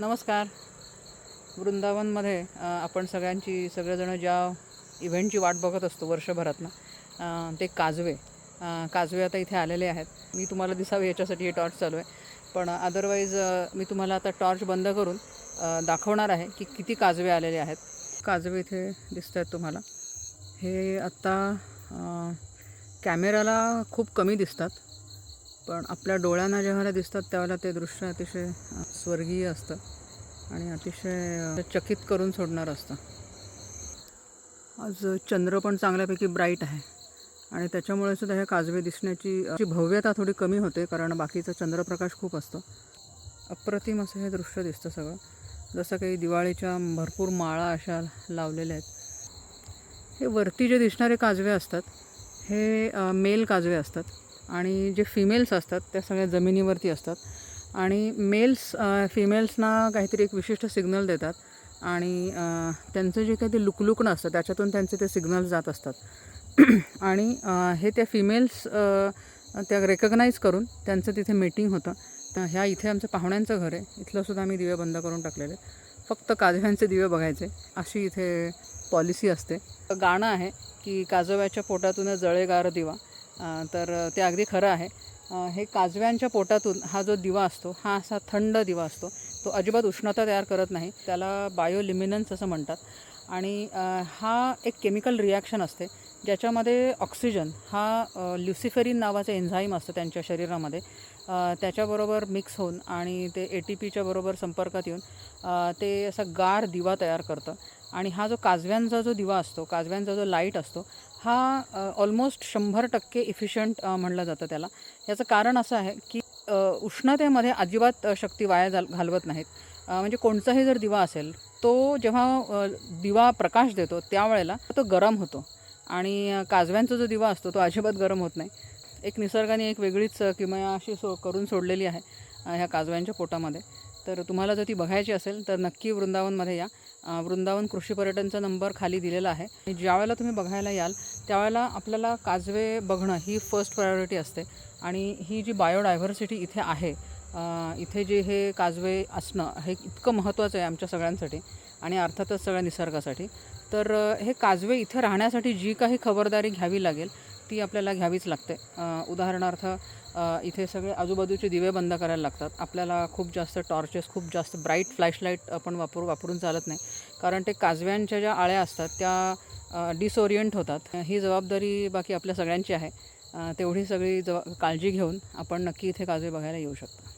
नमस्कार. वृंदावनमध्ये आपण सगळ्यांची सगळेजणं ज्या इव्हेंटची वाट बघत असतो वर्षभरातनं ते काजवे. काजवे आता इथे आलेले आहेत. मी तुम्हाला दिसावे याच्यासाठी हे टॉर्च चालू आहे. पण अदरवाईज मी तुम्हाला आता टॉर्च बंद करून दाखवणार आहे की किती काजवे आलेले आहेत. काजवे इथे दिसत आहेत तुम्हाला. हे आत्ता कॅमेराला खूप कमी दिसतात. पण आपल्या डोळ्यांना जेव्हा दिसतात त्यावेळेला ते दृश्य अतिशय स्वर्गीय असतं आणि अतिशय चकित करून सोडणारं असतं. आज चंद्र पण चांगल्यापैकी ब्राईट आहे आणि त्याच्यामुळे सुद्धा हे काजवे दिसण्याची जी भव्यता थोडी कमी होते कारण बाकीचा चंद्रप्रकाश खूप असतो. अप्रतिम असं हे दृश्य दिसतं सगळं. जसं काही दिवाळीच्या भरपूर माळा अशा लावलेल्या आहेत. हे वरती जे दिसणारे काजवे असतात हे मेल काजवे असतात. आणि जे फिमेल्स असतात त्या सगळ्या जमिनीवरती असतात. आणि मेल्स फिमेल्सना काहीतरी एक विशिष्ट सिग्नल देतात. आणि त्यांचं जे काही ते लुकलुकणं असतं त्याच्यातून त्यांचे ते सिग्नल्स जात असतात. आणि हे त्या फिमेल्स त्या रेकग्नाईज करून त्यांचं तिथे मीटिंग होतं. तर ह्या इथे आमचं पाहुण्यांचं घर आहे. इथलंसुद्धा आम्ही दिवे बंद करून टाकलेले. फक्त काजव्यांचे दिवे बघायचे. अशी इथे पॉलिसी असते. गाणं आहे की काजव्याच्या पोटातून जळेगार दिवा. तर ते अगदी खरं आहे. हे काजव्यांच्या पोटातून हा जो दिवा असतो हा असा थंड दिवा असतो. तो अजिबात उष्णता तयार करत नाही. त्याला बायोलिमिनन्स असं म्हणतात. आणि हा एक केमिकल रिॲक्शन असते. ज्याच्यामध्ये ऑक्सिजन हा ल्युसिफेरिन नावाचं एन्झाईम असतं त्यांच्या शरीरामध्ये. त्याच्याबरोबर मिक्स होऊन आणि ते ए टी पीच्या बरोबर संपर्कात येऊन ते असा गार दिवा तयार करतं. आणि हा जो काजव्यांचा जो दिवा असतो काजव्यांचा जो लाइट असतो हा ऑलमोस्ट शंभर टक्के इफिशियंट म्हणलं जातं त्याला. याचं कारण असं आहे की उष्णतेमध्ये अजिबात शक्ती वाया जा घालवत नाहीत. म्हणजे कोणताही जर दिवा असेल तो जेव्हा दिवा प्रकाश देतो त्यावेळेला तो गरम होतो. आणि काजव्यांचा जो दिवा असतो तो अजिबात गरम होत नाही. एक निसर्गाने एक वेगळीच किमया अशी सो करून सोडलेली आहे ह्या काजव्यांच्या पोटामध्ये. तर तुम्हाला जर ती बघायची असेल तर नक्की वृंदावनमध्ये या. वृंदावन कृषी पर्यटनचा नंबर खाली दिलेला आहे. ज्यावेळेला तुम्ही बघायला याल त्यावेळेला आपल्याला काजवे बघणं ही फर्स्ट प्रायोरिटी असते. आणि ही जी बायोडायव्हर्सिटी इथे आहे इथे जे हे काजवे असणं हे इतकं महत्त्वाचं आहे आमच्या सगळ्यांसाठी आणि अर्थातच सगळ्या निसर्गासाठी. तर हे काजवे इथे राहण्यासाठी जी काही खबरदारी घ्यावी लागेल ती आपल्याला घ्यावीच लागते. उदाहरणार्थ इथे सगळे आजूबाजूचे दिवे बंद करायला लागतात. आपल्याला खूप जास्त टॉर्चेस खूप जास्त ब्राईट फ्लॅशलाईट आपण वापरू वापरून चालत नाही. कारण ते काजव्यांच्या ज्या आळ्या असतात त्या डिसओरिएंट होतात. ही जबाबदारी बाकी आपल्या सगळ्यांची आहे. तेवढी सगळी जबा काळजी घेऊन आपण नक्की इथे काजवे बघायला येऊ शकतो.